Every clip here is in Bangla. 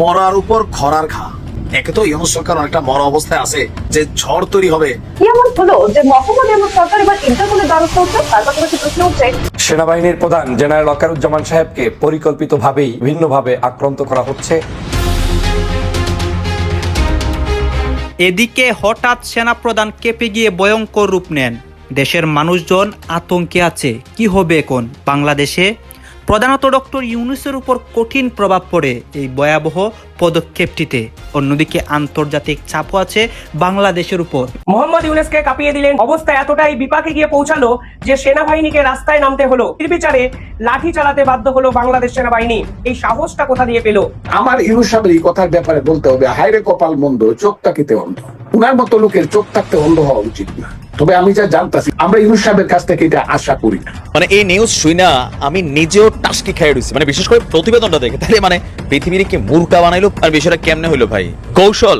মরার উপর খরার খা একে তো ইউনুস সরকার অনেকটা মরা অবস্থায় আছে যে ঝড় তৈরি হবে। এমন হলো যে মোহাম্মদ ইউনুস সরকার এবার ইন্টারপোলের দ্বারস্থ হচ্ছে? তার পাশাপাশি প্রশ্ন উঠছে সেনাবাহিনীর প্রধান জেনারেল অকারুজ্জামান সাহেবকে পরিকল্পিতভাবেই ভিন্নভাবে আক্রান্ত করা হচ্ছে। এদিকে হঠাৎ সেনাপ্রধান কেঁপে গিয়ে ভয়ঙ্কর রূপ নেন। দেশের মানুষজন আতঙ্কে আছে। কি হবে এখন? বাংলাদেশে প্রধানত ডক্টর ইউনুসের উপর কঠিন প্রভাব পড়ে এই ভয়াবহ পদক্ষেপটিতে। অন্যদিকে আন্তর্জাতিক চাপও আছে বাংলাদেশের উপর। মোহাম্মদ ইউনেসকে কাঁপিয়ে দিলেন। অবস্থা এতটাই বিপাকে গিয়ে পৌঁছালো যে সেনাবাহিনীকে রাস্তায় নামতে হলো। নির্বিচারে লাঠি চালাতে বাধ্য হলো বাংলাদেশ সেনাবাহিনী। এই সাহসটা কোথা দিয়ে পেল? আমার ইউনুস সাহেবের এই কথার ব্যাপারে বলতে হবে হাইরে কপাল মন্দ চোখ তাকিতে অন্ধ। উনার মতো লোকের চোখ থাকতে অন্ধ হওয়া উচিত না। তবে আমি যা জানতাছি আমরা ইউনুস সাহেবের কাছ থেকে এটা আশা করি না। মানে এই নিউজ শুই না আমি নিজেও টাসকি রয়েছি মানে বিশেষ করে প্রতিবেদনটা দেখে তাহলে মানে পৃথিবীর কি মূর্খা বানাইলো আর বিষয়টা কেমনে হইল ভাই? কৌশল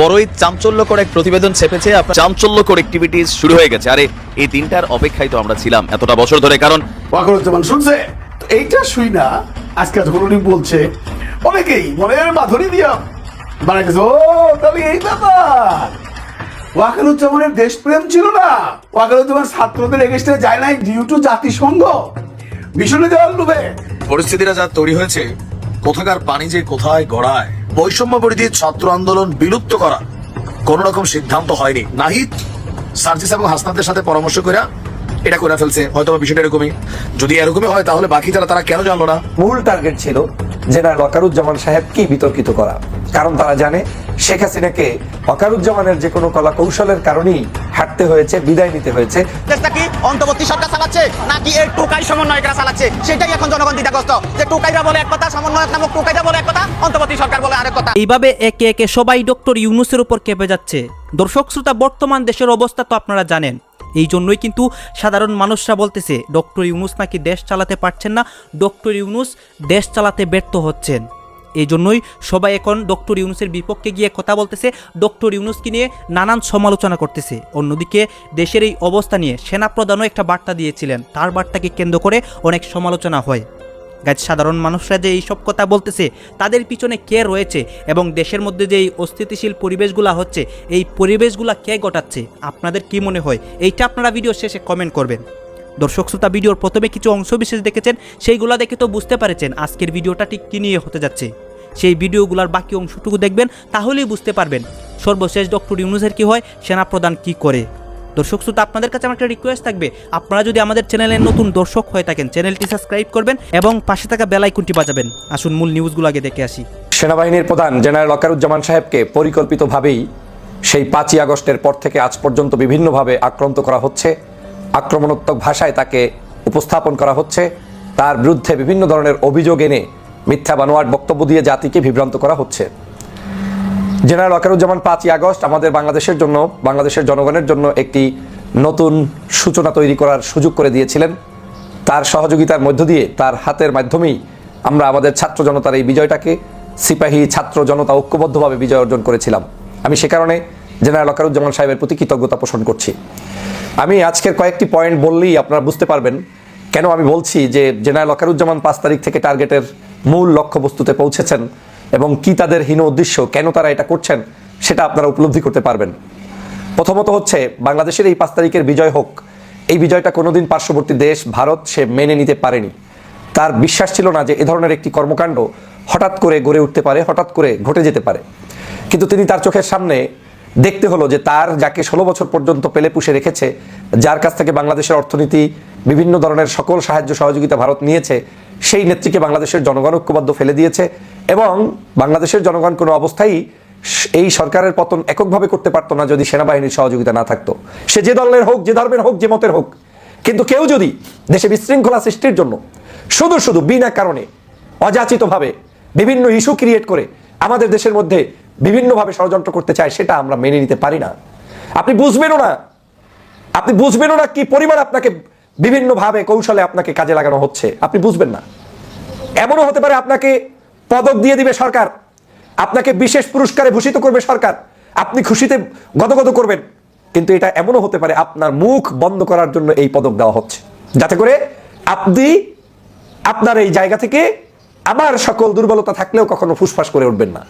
বড়ই চাঞ্চল্যকর এক প্রতিবেদন ছেপেছে আপনার চাঞ্চল্যকর অ্যাক্টিভিটিস শুরু হয়ে গেছে। আরে এই দিনটার অপেক্ষায় তো আমরা ছিলাম এতটা বছর ধরে কারণ ওয়াকরুজ্জামান শুনছে? তো এইটা শুই না আজকে যখন উনি বলছে অনেকেই মনের মাধুরী দিয়া মানে ও তাহলে এই ব্যাপার। ওয়াকারুজ্জামানের দেশপ্রেম ছিল না। ওয়াকারুজ্জামান ছাত্রদের এগেস্টে যায় নাই ডিউ টু জাতিসংঘ। মিশনে দেওয়ার লোভে পরিস্থিতিটা যা তৈরি হয়েছে কোথাকার পানি যে কোথায় গড়ায় বৈষম্য পরিধি ছাত্র আন্দোলন বিলুপ্ত করা কোন রকম সিদ্ধান্ত হয়নি। নাহিদ সার্জিস এবং হাসনাদের সাথে পরামর্শ করে এটা করে ফেলছে। হয়তো বিষয়টা এরকমই। যদি এরকমই হয় তাহলে বাকি যারা তারা কেন জানলো না? মূল টার্গেট ছিল জেনারেল অকারুজ্জামান সাহেবকে বিতর্কিত করা। কারণ তারা জানে শেখ হাসিনাকে অকারুজ্জামানের যে কোনো কলা কৌশলের কারণেই হাঁটতে হয়েছে বিদায় নিতে হয়েছে। দেশটা কি অন্তর্বর্তী সরকার চালাচ্ছে নাকি এই টোকাই সমন্বয়করা চালাচ্ছে? সেটাই এখন জনগণ দ্বিধাগ্রস্ত। যে টোকাইরা বলে এক কথা সমন্বয়ক নামক টোকাইরা বলে এক কথা অন্তর্বর্তী সরকার বলে আরেক কথা। এইভাবে একে একে সবাই ডক্টর ইউনুসের উপর কেঁপে যাচ্ছে। দর্শক শ্রোতা বর্তমান দেশের অবস্থা তো আপনারা জানেন। এই জন্যই কিন্তু সাধারণ মানুষরা বলতেছে, ডক্টর ইউনুস নাকি দেশ চালাতে পারছেন না, ডক্টর ইউনুস দেশ চালাতে ব্যর্থ হচ্ছেন। এই জন্যই সবাই এখন ডক্টর ইউনুসের বিপক্ষে গিয়ে কথা বলতেছে, ডক্টর ইউনুসকে নিয়ে নানান সমালোচনা করতেছে। অন্যদিকে দেশের এই অবস্থা নিয়ে সেনাপ্রধানও একটা বার্তা দিয়েছিলেন, তার বার্তাকে কেন্দ্র করে অনেক সমালোচনা হয়। গাছ সাধারণ মানুষরা যে এইসব কথা বলতেছে, তাদের পিছনে কে রয়েছে এবং দেশের মধ্যে যে এই অস্থিতিশীল পরিবেশগুলা হচ্ছে, এই পরিবেশগুলা কে ঘটাচ্ছে, আপনাদের কি মনে হয়? এইটা আপনারা ভিডিও শেষে কমেন্ট করবেন। দর্শক শ্রোতা, ভিডিওর প্রথমে কিছু অংশ বিশেষ দেখেছেন, সেইগুলো দেখে তো বুঝতে পারেছেন আজকের ভিডিওটা ঠিক কী নিয়ে হতে যাচ্ছে। সেই ভিডিওগুলোর বাকি অংশটুকু দেখবেন, তাহলেই বুঝতে পারবেন সর্বশেষ ডক্টর ইউনুসের কি হয়, সেনাপ্রধান কি করে। দর্শক শ্রোতা, আপনাদের কাছে আমার একটা রিকোয়েস্ট থাকবে। আপনারা যদি আমাদের চ্যানেলের নতুন দর্শক হয়ে থাকেন চ্যানেলটি সাবস্ক্রাইব করবেন এবং পাশে থাকা বেল আইকনটি বাজাবেন। আসুন মূল নিউজগুলো আগে দেখে আসি। সেনাবাহিনীর প্রধান জেনারেল অকারুজ্জামান সাহেবকে পরিকল্পিতভাবেই সেই পাঁচই আগস্টের পর থেকে আজ পর্যন্ত বিভিন্নভাবে আক্রান্ত করা হচ্ছে। আক্রমণাত্মক ভাষায় তাকে উপস্থাপন করা হচ্ছে। তার বিরুদ্ধে বিভিন্ন ধরনের অভিযোগ এনে মিথ্যা বানোয়াট বক্তব্য দিয়ে জাতিকে বিভ্রান্ত করা হচ্ছে। জেনারেল ওয়াকারুজ্জামান পাঁচই আগস্ট আমাদের বাংলাদেশের জন্য, বাংলাদেশের জনগণের জন্য একটি নতুন সূচনা তৈরি করার সুযোগ করে দিয়েছিলেন। তার সহযোগিতার মধ্য দিয়ে, তার হাতের মাধ্যমেই আমরা আমাদের ছাত্র জনতার এই বিজয়টাকে, সিপাহী ছাত্র জনতা ঐক্যবদ্ধভাবে বিজয় অর্জন করেছিলাম। আমি সে কারণে জেনারেল ওয়াকারুজ্জামান সাহেবের প্রতি কৃতজ্ঞতা পোষণ করছি। আমি আজকের কয়েকটি পয়েন্ট বললেই আপনারা বুঝতে পারবেন কেন আমি বলছি যে জেনারেল ওয়াকারুজ্জামান পাঁচ তারিখ থেকে টার্গেটের মূল লক্ষ্যবস্তুতে পৌঁছেছেন। এবং কি তাদের হীন উদ্দেশ্য, কেন তারা এটা করছেন, সেটা আপনারা উপলব্ধি করতে পারবেন। প্রথমত হচ্ছে, বাংলাদেশের এই পাঁচ তারিখের বিজয় হোক, এই বিজয়টা কোনোদিন পার্শ্ববর্তী দেশ, ভারত, সে মেনে নিতে পারেনি। তার বিশ্বাস ছিল না যে এ ধরনের একটি কর্মকাণ্ড হঠাৎ করে গড়ে উঠতে পারে, হঠাৎ করে ঘটে যেতে পারে। কিন্তু তিনি তার চোখের সামনে দেখতে হলো যে তার, যাকে ষোলো বছর পর্যন্ত পেলে পুষে রেখেছে, যার কাছ থেকে বাংলাদেশের অর্থনীতি, বিভিন্ন ধরনের সকল সাহায্য সহযোগিতা ভারত নিয়েছে, সেই নেত্রীকে বাংলাদেশের জনগণ ঐক্যবদ্ধ ফেলে দিয়েছে এবং বাংলাদেশের জনগণ কোনো অবস্থায় এই সরকারের পতন এককভাবে করতে পারতো না যদি সেনাবাহিনীর সহযোগিতা না থাকতো। সে যে দলের হোক, যে ধর্মের হোক, যে মতের হোক, কিন্তু কেউ যদি দেশে বিশৃঙ্খলা সৃষ্টির জন্য শুধু শুধু বিনা কারণে অযাচিতভাবে বিভিন্ন ইস্যু ক্রিয়েট করে আমাদের দেশের মধ্যে বিভিন্নভাবে ষড়যন্ত্র করতে চায়, সেটা আমরা মেনে নিতে পারি না। আপনি বুঝবেনও না। আপনি বুঝবেনও না কি পরিমাণ আপনাকে বিভিন্নভাবে কৌশলে আপনাকে কাজে লাগানো হচ্ছে। আপনি বুঝবেন না। এমনও হতে পারে আপনাকে পদক দিয়ে দিবে সরকার। আপনাকে বিশেষ পুরস্কারে ভূষিত করবে সরকার। আপনি খুশিতে গদগদ করবেন। কিন্তু এটা এমনও হতে পারে, আপনার মুখ বন্ধ করার জন্য এই পদক দেওয়া হচ্ছে। যাতে করে আপনি আপনার এই জায়গা থেকে আমার সকল দুর্বলতা থাকলেও কখনো ফুসফাস করে উঠবেন না।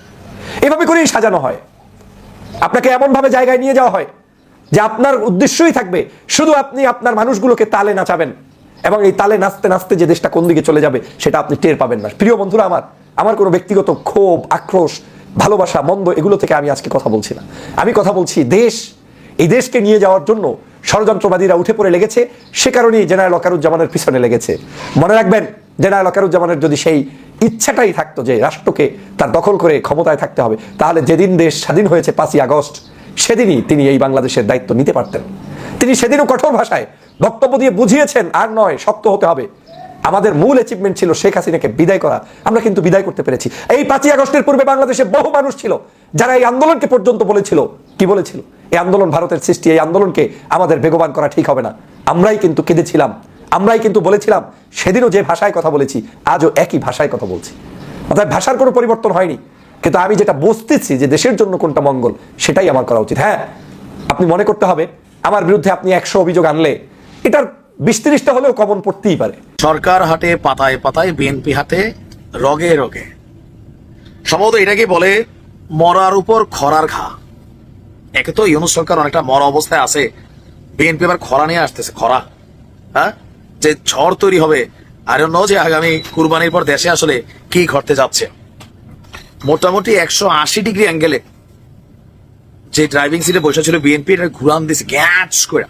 এভাবে করেই সাজানো হয়। আপনাকে এমনভাবে জায়গায় নিয়ে যাওয়া হয় যে আপনার উদ্দেশ্যই থাকবে শুধু আপনি আপনার মানুষগুলোকে তালে নাচাবেন এবং এই তালে নাচতে নাচতে যে দেশটা কোন দিকে চলে যাবে সেটা আপনি টের পাবেন না। প্রিয় বন্ধুরা আমার আমার কোনো ব্যক্তিগত ক্ষোভ, আক্রোশ, ভালোবাসা, মন্দ এগুলো থেকে আমি আজকে কথা বলছি না। আমি কথা বলছি দেশ। এই দেশকে নিয়ে যাওয়ার জন্য ষড়যন্ত্রবাদীরা উঠে পড়ে লেগেছে। সে কারণেই জেনারেল অকারুজ্জামানের পিছনে লেগেছে। মনে রাখবেন, জেনারেল অকারুজ্জামানের যদি সেই ইচ্ছাটাই থাকতো যে রাষ্ট্রকে তার দখল করে ক্ষমতায় থাকতে হবে, তাহলে যেদিন দেশ স্বাধীন হয়েছে পাঁচই আগস্ট, সেদিনই তিনি এই বাংলাদেশের দায়িত্ব নিতে পারতেন। তিনি সেদিনও কঠোর ভাষায় বক্তব্য দিয়ে বুঝিয়েছেন, আর নয়, শক্ত হতে হবে। আমাদের মূল অ্যাচিভমেন্ট ছিল শেখ হাসিনাকে বিদায় করা। আমরা কিন্তু বিদায় করতে পেরেছি। এই পাঁচই আগস্টের পূর্বে বাংলাদেশে বহু মানুষ ছিল, যারা এই আন্দোলনকে পর্যন্ত বলেছিল। কি বলেছিল? এই আন্দোলন ভারতের সৃষ্টি, এই আন্দোলনকে আমাদের বেগবান করা ঠিক হবে না। আমরাই কিন্তু কেঁদেছিলাম। আমরাই কিন্তু বলেছিলাম, সেদিনও যে ভাষায় কথা বলেছি, আজও একই ভাষায় কথা বলছি। অর্থাৎ ভাষার কোনো পরিবর্তন হয়নি। কিন্তু আমি যেটা বুঝতেছি যে দেশের জন্য কোনটা মঙ্গল, সেটাই আমার করা উচিত। হ্যাঁ আপনি মনে করতে হবে, আমার বিরুদ্ধে আপনি একশো অভিযোগ আনলে, এটার বিশ তিরিশটা হলেও কমন পড়তেই পারে। সরকার হাটে পাতায় পাতায় বিএনপি হাতে রগে রগে। সম্ভবত এটাকে বলে মরার উপর খরার ঘা। একে তো ইউনুস সরকার অনেকটা মরা অবস্থায় আছে বিএনপি আবার খরা নিয়ে আসতেছে, খরা। হ্যাঁ? যে ঝড় তৈরি হবে, আর ন যে আগামী কুরবানির পর দেশে আসলে কি ঘটতে যাচ্ছে। মোটামুটি একশো আশি ডিগ্রি অ্যাঙ্গেলে যে ড্রাইভিং সিটে বসে ছিল বিএনপি এটা ঘুরান দিছে, গ্যাচ করে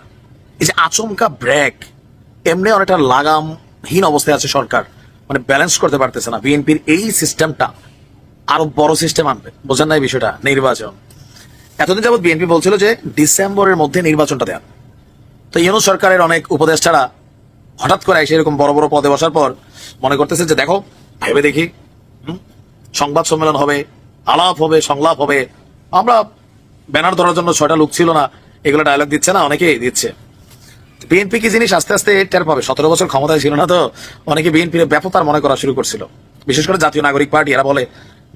এই যে আচমকা ব্রেক, এমনি অনেকটা লাগামহীন অবস্থায় আছে সরকার। মানে ব্যালেন্স করতে পারতেছে না। বিএনপির এই সিস্টেমটা আরও বড় সিস্টেম আনবে। বোঝেন না এই বিষয়টা? নির্বাচন। এতদিন যাবত বিএনপি বলছিল যে ডিসেম্বরের মধ্যে নির্বাচনটা দেন তো ইউনুস সরকারের অনেক উপদেষ্টারা হঠাৎ করে এসে এরকম বড় বড় পদে বসার পর মনে করতেছে যে, দেখো, ভেবে দেখি। সংবাদ সম্মেলন হবে, আলাপ হবে, সংলাপ হবে। আমরা ব্যানার ধরার জন্য ছয়টা লোক ছিল না। এগুলো ডায়লগ দিচ্ছে না, অনেকেই দিচ্ছে। বিএনপি কি জিনিস আস্তে আস্তে টের পাবে? সতেরো বছর ক্ষমতায় ছিল না তো? অনেকে বিএনপির ব্যাপকতার মনে করা শুরু করছিল। বিশেষ করে জাতীয় নাগরিক পার্টি, এরা বলে,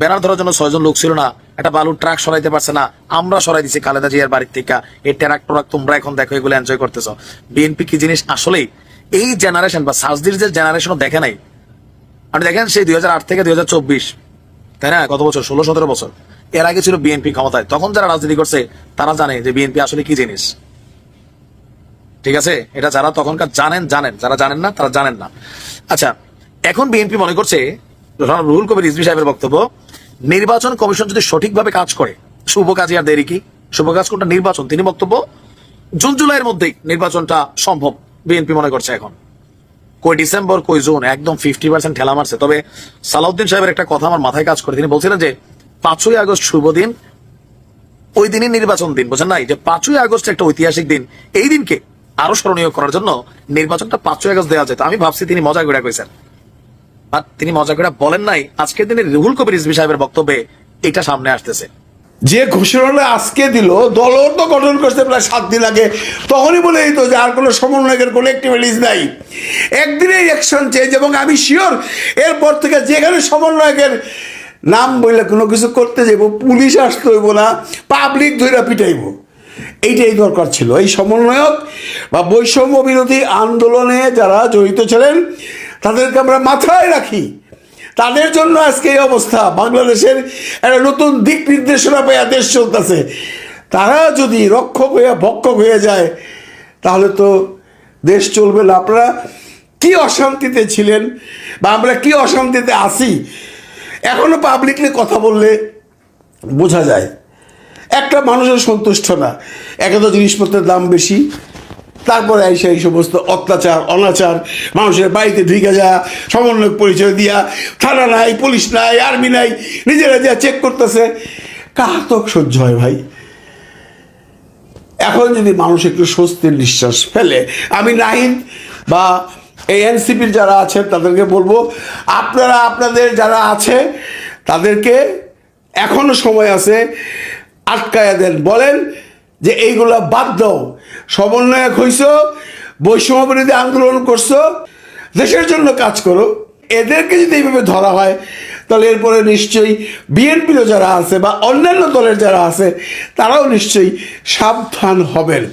ব্যানার ধরার জন্য ছয়জন লোক ছিল না, একটা বালুর ট্রাক সরাইতে পারছে না, আমরা সরাই দিছি খালেদা জিয়ার বাড়ির থেকে। এই ট্রাক ট্রাক তোমরা এখন দেখো, এগুলো এনজয় করতেছ। বিএনপি কি জিনিস আসলেই এই জেনারেশন বা সাজদির যে জেনারেশনও দেখে নাই? আপনি দেখেন সেই দুই হাজার আট থেকে দুই হাজার চব্বিশ, তাই না? কত বছর? ষোলো, সতেরো বছর। এর আগে ছিল বিএনপি ক্ষমতায়। তখন যারা রাজনীতি করছে, তারা জানে যে বিএনপি আসলে কি জিনিস। ঠিক আছে? এটা যারা তখনকার জানেন জানেন। যারা জানেন না, তারা জানেন না। আচ্ছা এখন বিএনপি মনে করছে রুহুল কবির রিজভি সাহেবের বক্তব্য, নির্বাচন কমিশন যদি সঠিকভাবে কাজ করে, শুভ কাজে আর দেরি কি? শুভ কাজ কোনটা? নির্বাচন। তিনি বক্তব্য, জুন জুলাইয়ের মধ্যেই নির্বাচনটা সম্ভব বিএনপি মনে করছে এখন। কই ডিসেম্বর, কই জুন, একদম ফিফটি পার্সেন্ট ঠেলা মারছে। তবে সালাউদ্দিন সাহেবের একটা কথা আমার মাথায় কাজ করে। তিনি বলছিলেন যে, পাঁচই আগস্ট শুভ দিন, ওই দিনই নির্বাচন দিন, বোঝেন নাই? যে পাঁচই আগস্ট একটা ঐতিহাসিক দিন, এই দিনকে আরও স্মরণীয় করার জন্য নির্বাচনটা পাঁচই আগস্ট দেওয়া যেত। আমি ভাবছি তিনি মজা করে কইছেন। আর তিনি মজা করে বলেন নাই, আজকের দিনে রুহুল কবির রিজভি সাহেবের বক্তব্যে এটা সামনে আসতেছে। যে ঘোষণাটা আজকে দিল, দলও তো গঠন করতে প্রায় সাত দিন আগে। তখনই বলে দিত যে আর কোনো সমন্বয়কের কোনো অ্যাক্টিভিটিস নাই। একদিনেই অ্যাকশন চেঞ্জ এবং আমি শিওর এরপর থেকে যেখানে সমন্বয়কের নাম বললে কোনো কিছু করতে যাইব, পুলিশ আসতে হইব না পাবলিক ধৈরা পিটাইব। এইটাই দরকার ছিল। এই সমন্বয়ক বা বৈষম্য বিরোধী আন্দোলনে যারা জড়িত ছিলেন, তাদেরকে আমরা মাথায় রাখি। তাদের জন্য আজকে এই অবস্থা। বাংলাদেশের একটা নতুন দিক নির্দেশনা পেয়ে দেশ চলতেছে। তারা যদি রক্ষক হয়ে, ভক্ষক হয়ে যায়, তাহলে তো দেশ চলবে না। আপনারা কি অশান্তিতে ছিলেন বা আমরা কি অশান্তিতে আছি? এখনও পাবলিকলি কথা বললে বোঝা যায়। একটা মানুষের সন্তুষ্ট না। একে তো জিনিসপত্রের দাম বেশি। তারপরে এসে এই সমস্ত অত্যাচার, অনাচার, মানুষের বাড়িতে ঢুকে যা সমন্বয় পরিচয় দিয়া, থানা নাই, পুলিশ নাই, আর্মি নাই, নিজেরা যা চেক করতেছে কাহাতক সহ্য হয় ভাই? এখন যদি মানুষ একটু স্বস্তির নিঃশ্বাস ফেলে, আমি নাহিদ বা এই এনসিপির যারা আছেন তাদেরকে বলব, আপনারা, আপনাদের যারা আছে, তাদেরকে এখনও সময় আছে আটকায়া দেন। বলেন যে এইগুলা বাদ দাও। সমন্বয়ক হইছ, বৈষম্য বিরোধী আন্দোলন করছ, দেশের জন্য কাজ করো। এদেরকে যদি এইভাবে ধরা হয়, তাহলে এরপরে নিশ্চয়ই বিএনপিরও যারা আছে বা অন্যান্য দলের যারা আছে, তারাও নিশ্চয়ই সাবধান হবেন।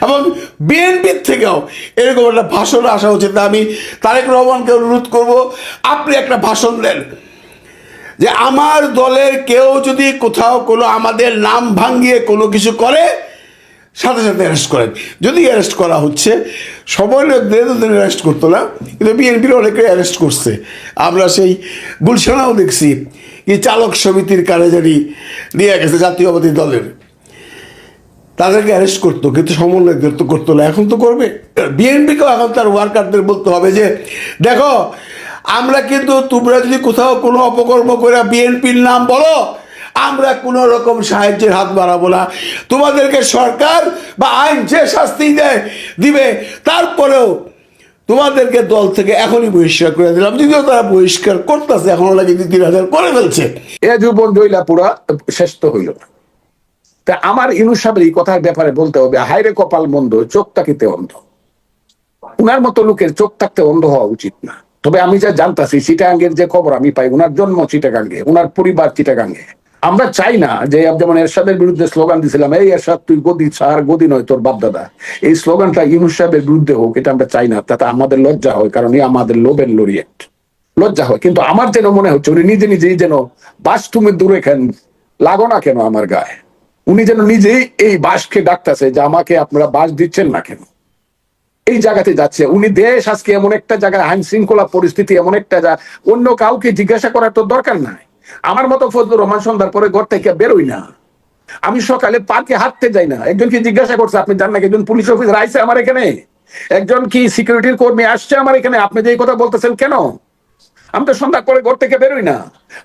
এবং বিএনপির থেকেও এরকম একটা ভাষণ আসা উচিত। আমি তারেক রহমানকে অনুরোধ করব, আপনি একটা ভাষণ দেন। যে আমার দলের কেউ যদি কোথাও কোনো আমাদের নাম ভাঙিয়ে কোনো কিছু করে, সাথে সাথে অ্যারেস্ট করেন। যদি অ্যারেস্ট করা হচ্ছে সময় লোকদের অ্যারেস্ট করতো না, কিন্তু বিএনপির অনেকে অ্যারেস্ট করছে। আমরা সেই গুলশানাও দেখছি কি চালক সমিতির কার্যারি নিয়ে গেছে জাতীয়বাদী দলের। তাদেরকে অ্যারেস্ট করতো, কিন্তু সমন্বয়কদের তো করতো না। এখন তো করবে। বিএনপিকেও এখন তার ওয়ার্কারদের বলতে হবে যে, দেখো আমরা কিন্তু তোমরা যদি কোথাও কোনো অপকর্ম করে বিএনপির নাম বলো, আমরা কোনো রকম সাহায্যের হাত বাড়াবো না। তোমাদেরকে সরকার বা আইন যে শাস্তি দেয়, দিবে, তারপরেও তোমাদেরকে দল থেকে এখনই বহিষ্কার করে দিলাম। যদিও তারা বহিষ্কার করতেছে এখন কিন্তু তিন হাজার করে ফেলছে। এ যুবন জইলা পুরা শেষ তো হইল। তা আমার ইনু সাহেবের এই কথার ব্যাপারে বলতে হবে হাইরে কপাল মন্দ, চোখ তাকিতে অন্ধ। উনার মতো লোকের চোখ থাকতে অন্ধ হওয়া উচিত না। তবে আমি যা জানতাছি, চিটাগাঙ্গের যে খবর আমি পাই, উনার জন্ম চিটাগাঙ্গে, উনার পরিবার চিটাগাঙ্গে। আমরা চাই না যে যেমন এরশাদের বিরুদ্ধে স্লোগান দিছিলাম, এই এরশাদ, তুই গদি ছাড়, গদি নয় তোর বাপদাদা। এই স্লোগানটা ইউনুস সাহেবের বিরুদ্ধে হোক, এটা আমরা চাই না। তাতে আমাদের লজ্জা হয়, কারণ আমাদের লোভের লরিয়েট লজ্জা হয়। কিন্তু আমার যেন মনে হচ্ছে, উনি নিজে নিজেই যেন বাস তুমি দূরে খেন, লাগো না কেন আমার গায়ে? উনি যেন নিজেই এই বাসকে ডাকতেছে যে আমাকে আপনারা বাস দিচ্ছেন না কেন? এই জায়গাতে যাচ্ছে। উনি দেশ আজকে এমন একটা জায়গায় আইন শৃঙ্খলা পরিস্থিতি, এমন একটা যা অন্য কাউকে জিজ্ঞাসা করার তো দরকার নাই। আমার মতো ফজলুর রহমান সন্ধ্যার পরে ঘর থেকে বেরোই না। আমি সকালে পার্কে হাঁটতে যাই না। একজনকে জিজ্ঞাসা করছে, আপনি জান না একজন পুলিশ অফিসার আইছে আমার এখানে। একজন কি সিকিউরিটির কর্মী আসছে আমার এখানে? আপনি যে এই কথা বলতেছেন কেন? আমি তো সন্ধ্যা করে ঘর থেকে বেরোই না।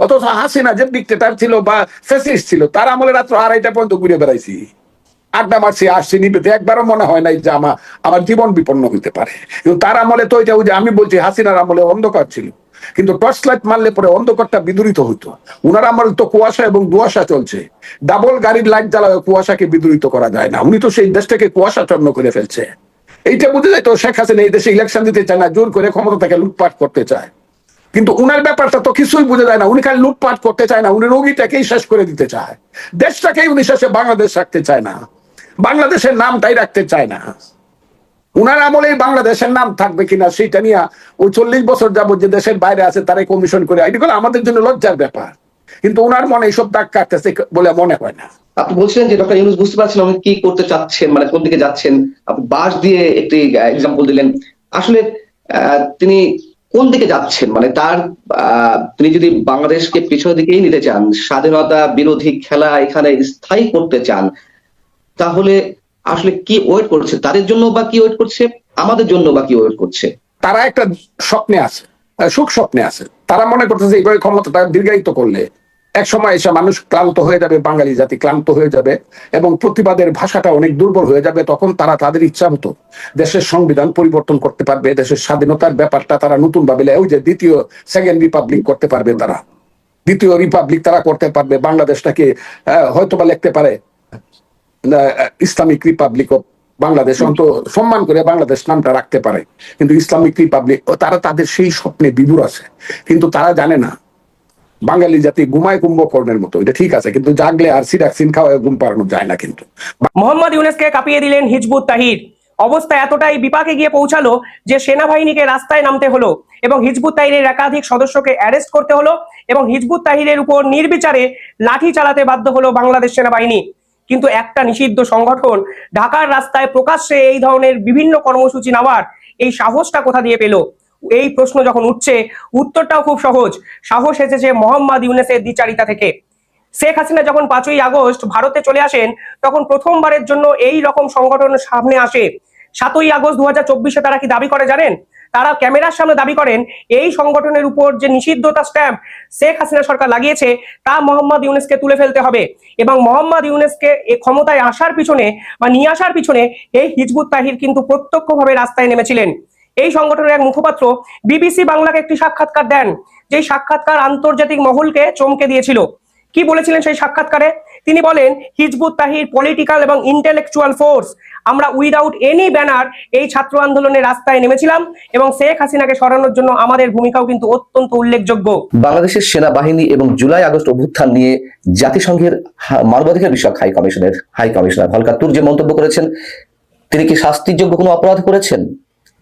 অথচ হাসিনা যে ডিক্টেটার ছিল বা ফেসিস্ট ছিল, তার আমলে রাত্র আড়াইটা পর্যন্ত ঘুরে বেড়াইছি। আড্ডা মারছি, আসছি নিবেতে একবারও মনে হয় নাই যে আমার আমার জীবন বিপন্ন হইতে পারে। কিন্তু তার আমলে তো এটা যে আমি বলছি, হাসিনার আমলে অন্ধকার ছিল। কিন্তু টর্চ লাইট মারলে পরে অন্ধকারটা বিদূরিত হইতো। উনার আমলে তো কুয়াশা এবং দুয়াশা চলছে। ডাবল গাড়ির লাইট জ্বালায় কুয়াশাকে বিদূরিত করা যায় না। উনি তো সেই দেশটাকে কুয়াশাচ্ছন্ন করে ফেলছে। এইটা বুঝে যায় তো শেখ হাসিনা এই দেশে ইলেকশন দিতে চায় না, জোর করে ক্ষমতা থেকে লুটপাট করতে চায়। কিন্তু উনার ব্যাপারটা তো কিছুই বুঝে যায় না। উনি খালি লুটপাট করতে চায় না। উনি রোগীটাকেই শেষ করে দিতে চায়। দেশটাকেই উনি শেষে বাংলাদেশ রাখতে চায় না। বাংলাদেশের নামটাই রাখতে চায় না। উনার আমলেই বাংলাদেশের নাম থাকবে কিনা সেটা নিয়ে ওই চল্লিশ বছর যাবত যে দেশের বাইরে আছে, তারাই কমিশন করে। এগুলো আমাদের জন্য লজ্জার ব্যাপার। কিন্তু উনার মনে এইসব দাগ কাটতেছে বলে মনে হয় না। আপনি বলছিলেন যে ডক্টর ইউনুস বুঝতে পারছেন আপনি কি করতে চাচ্ছেন মানে কোন দিকে যাচ্ছেন। আপনি বাস দিয়ে একটি এক্সাম্পল দিলেন। আসলে তিনি কোন দিকে যাচ্ছেন? মানে তার তিনি যদি বাংলাদেশকে পিছনের দিকেই নিতে চান, স্বাধীনতা বিরোধী খেলা এখানে স্থায়ী করতে চান তাহলে আসলে কি ওয়েট করছে? তাদের জন্য বা কি ওয়েট করছে? আমাদের জন্য বা কি ওয়েট করছে? তারা একটা স্বপ্নে আছে সুখ স্বপ্নে আছে। তারা মনে করতেছে এইভাবে ক্ষমতাটা দীর্ঘায়িত করলে এক সময় এসে মানুষ ক্লান্ত হয়ে যাবে বাঙালি জাতি ক্লান্ত হয়ে যাবে এবং প্রতিবাদের ভাষাটা অনেক দুর্বল হয়ে যাবে। তখন তারা তাদের ইচ্ছা মতো দেশের সংবিধান পরিবর্তন করতে পারবে দেশের স্বাধীনতার ব্যাপারটা তারা নতুন ভাবে ওই যে দ্বিতীয় সেকেন্ড রিপাবলিক করতে পারবে তারা। দ্বিতীয় রিপাবলিক তারা করতে পারবে বাংলাদেশটাকে আহ, হয়তোবা লিখতে পারে। ইসলামিক রিপাবলিক অফ বাংলাদেশ অন্ত সম্মান করে বাংলাদেশ নামটা রাখতে পারে। কিন্তু ইসলামিক রিপাবলিক তারা তাদের সেই স্বপ্নে বিদুর আছে। কিন্তু তারা জানে না, বাঙালি জাতি ঘুমায় কুম্ভকর্ণের মতো। এটা ঠিক আছে, কিন্তু জাগলে আর সিরাক্সিন খাওয়ায় ঘুম পাড়ানো যায় না কিন্তু। মোহাম্মদ ইউনেসকে কাঁপিয়ে দিলেন হিজবুত তাহির। অবস্থা এতটাই বিপাকে গিয়ে পৌঁছালো যে সেনাবাহিনীকে রাস্তায় নামতে হলো এবং হিজবুত তাহিরের একাধিক সদস্যকে অ্যারেস্ট করতে হলো এবং হিজবুত তাহিরের উপর নির্বিচারে লাঠি চালাতে বাধ্য হলো বাংলাদেশ সেনাবাহিনী। কিন্তু একটা নিষিদ্ধ সংগঠন ঢাকার রাস্তায় প্রকাশ্যে এই ধরনের বিভিন্ন কর্মসূচি নেওয়ার এই সাহসটা কোথা দিয়ে পেল? এই প্রশ্ন যখন উঠছে, উত্তরটাও খুব সহজ। সাহস এসেছে মোহাম্মদ ইউনেসের দ্বিচারিতা থেকে। শেখ হাসিনা যখন পাঁচই আগস্ট ভারতে চলে আসেন, তখন প্রথমবারের জন্য এই রকম সংগঠন সামনে আসে। সাতই আগস্ট দু তারা কি দাবি করে জানেন? তারা ক্যামেরার সামনে দাবি করেন, এই সংগঠনের উপর যে নিষিদ্ধতা স্ট্যাম্প শেখ হাসিনা সরকার লাগিয়েছে, তা মোহাম্মদ ইউনেসকে তুলে ফেলতে হবে। এবং মোহাম্মদ ইউনেসকে এ ক্ষমতায় আসার পিছনে বা নিয়ে আসার পিছনে এই হিজবুত তাহির কিন্তু প্রত্যক্ষভাবে রাস্তায় নেমেছিলেন। এই সংগঠনের এক মুখপাত্র বিবিসি বাংলাকে একটি সাক্ষাৎকার দেন, যেই সাক্ষাৎকার আন্তর্জাতিক মহলকে চমকে দিয়েছিল। কি বলেছিলেন সেই সাক্ষাৎকারে? তিনি বলেন, হিজবুত তাহির পলিটিক্যাল এবং ইন্টেলেকচুয়াল ফোর্স আমরা উইদাউট এনি ব্যানার এই ছাত্র আন্দোলনের রাস্তায় নেমেছিলাম এবং শেখ হাসিনাকে সরানোর জন্য আমাদের ভূমিকাও কিন্তু অত্যন্ত উল্লেখযোগ্য। বাংলাদেশের সেনাবাহিনী এবং জুলাই আগস্ট অভ্যুত্থান নিয়ে জাতিসংঘের মানবাধিকার বিষয়ক হাই কমিশনের, হাই কমিশনার হলকাতুর যে মন্তব্য করেছেন, তিনি কি শাস্তিযোগ্য কোনো অপরাধ করেছেন?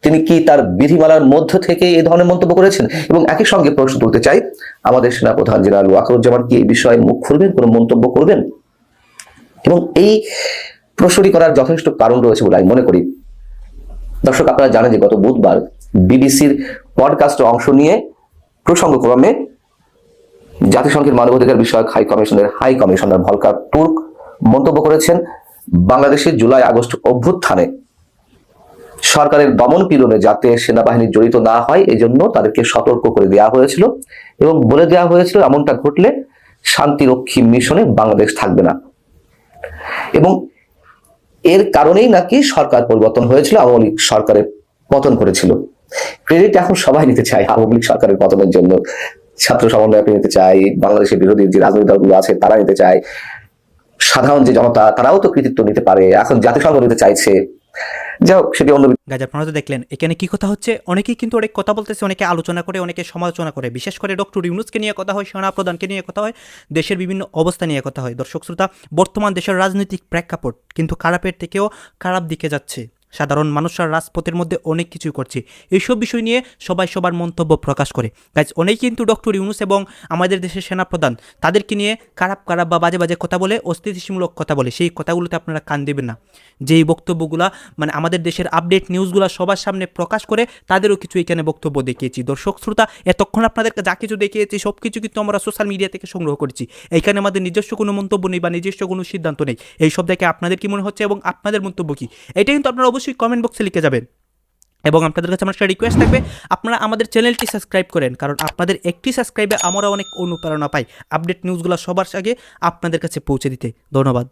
তিনি কি তার বিধিমালার মধ্য থেকে এই ধরনের মন্তব্য করেছেন? এবং একই সঙ্গে প্রশ্ন তুলতে চাই, আমাদের সেনাপ্রধান জেনারেল ওয়াকরুজ্জামান কি এই বিষয়ে মুখ খুলবেন, কোনো মন্তব্য করবেন? এবং এই প্রশ্নটি করার যথেষ্ট কারণ রয়েছে বলে আমি মনে করি। দর্শক, আপনারা জানেন যে গত বুধবার বিবিসির পডকাস্টে অংশ নিয়ে প্রসঙ্গক্রমে জাতিসংঘের মানবাধিকার বিষয়ক হাই কমিশনের হাই কমিশনার ভলকার তুর্ক মন্তব্য করেছেন বাংলাদেশের জুলাই আগস্ট অভ্যুত্থানে সরকারের দমন পীড়নে যাতে সেনাবাহিনী জড়িত না হয় এই জন্য তাদেরকে সতর্ক করে দেওয়া হয়েছিল এবং বলে দেওয়া হয়েছিল এমনটা ঘটলে শান্তিরক্ষী মিশনে বাংলাদেশ থাকবে না। এবং এর কারণেই নাকি সরকার পরিবর্তন হয়েছিল, আওয়ামী লীগ সরকারের পতন করেছিল। ক্রেডিট এখন সবাই নিতে চায়, আওয়ামী লীগ সরকারের পতনের জন্য। ছাত্র সমন্বয়ক নিতে চায় বাংলাদেশের বিরোধী যে রাজনৈতিক দলগুলো আছে তারা নিতে চায়। সাধারণ যে জনতা, তারাও তো কৃতিত্ব নিতে পারে। এখন জাতিসংঘ নিতে চাইছে। যাই হোক, সেটি অন্য গাজ আপনারা তো দেখলেন, এখানে কি কথা হচ্ছে? অনেকেই কিন্তু অনেক কথা বলতেছে, অনেকে আলোচনা করে, অনেকে সমালোচনা করে। বিশেষ করে ডক্টর ইউনুসকে নিয়ে কথা হয়, সেনা প্রধানকে নিয়ে কথা হয়, দেশের বিভিন্ন অবস্থা নিয়ে কথা হয়। দর্শক শ্রোতা, বর্তমান দেশের রাজনৈতিক প্রেক্ষাপট কিন্তু খারাপের থেকেও খারাপ দিকে যাচ্ছে। সাধারণ মানুষরা রাজপথের মধ্যে অনেক কিছুই করছে। এইসব বিষয় নিয়ে সবাই সবার মন্তব্য প্রকাশ করে। গাইজ অনেক কিন্তু ডক্টর ইউনুস এবং আমাদের দেশের সেনাপ্রধান, তাদেরকে নিয়ে খারাপ খারাপ বা বাজে বাজে কথা বলে, অস্থিতিশীলমূলক কথা বলে। সেই কথাগুলোতে আপনারা কান দেবেন না। যেই বক্তব্যগুলা মানে আমাদের দেশের আপডেট নিউজগুলো সবার সামনে প্রকাশ করে, তাদেরও কিছু এখানে বক্তব্য দেখিয়েছি। দর্শক, শ্রোতা, এতক্ষণ আপনাদেরকে যা কিছু দেখিয়েছি, সব কিছু কিন্তু আমরা সোশ্যাল মিডিয়া থেকে সংগ্রহ করেছি। এইখানে আমাদের নিজস্ব কোনো মন্তব্য নেই বা নিজস্ব কোনো সিদ্ধান্ত নেই। এই সব দেখে আপনাদের কি মনে হচ্ছে এবং আপনাদের মন্তব্য কি? এটা কিন্তু আপনারা অবশ্যই কমেন্ট বক্সে লিখে যাবেন। এবং আপনাদের কাছে আমার একটা রিকোয়েস্ট থাকবে, আপনারা আমাদের চ্যানেলটি সাবস্ক্রাইব করেন, কারণ আপনাদের একটি সাবস্ক্রাইবে আমরা অনেক অনুপ্রেরণা পাই। আপডেট নিউজগুলো সবার আগে আপনাদের কাছে পৌঁছে দিতে। ধন্যবাদ।